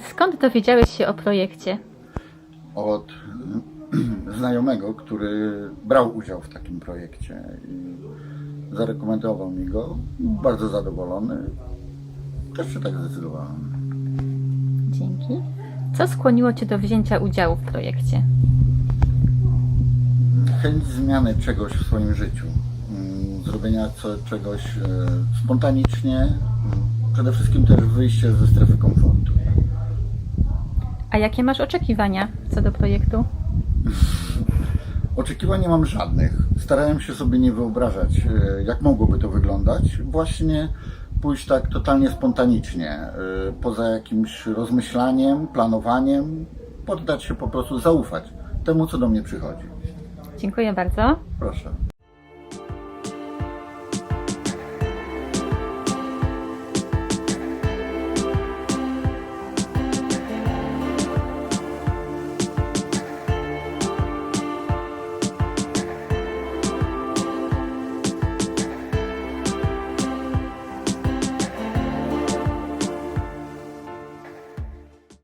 Skąd dowiedziałeś się o projekcie? Od znajomego, który brał udział w takim projekcie i zarekomendował mi go. Bardzo zadowolony. Też się tak zdecydowałem. Dzięki. Co skłoniło Cię do wzięcia udziału w projekcie? chęć zmiany czegoś w swoim życiu, mm, zrobienia co, czegoś e, spontanicznie, mm, przede wszystkim też wyjście ze strefy komfortu. A jakie masz oczekiwania co do projektu? Oczekiwań nie mam żadnych. Starałem się sobie nie wyobrażać, e, jak mogłoby to wyglądać. Właśnie pójść tak totalnie spontanicznie, e, poza jakimś rozmyślaniem, planowaniem, poddać się po prostu, zaufać temu, co do mnie przychodzi. Dziękuję bardzo. Proszę.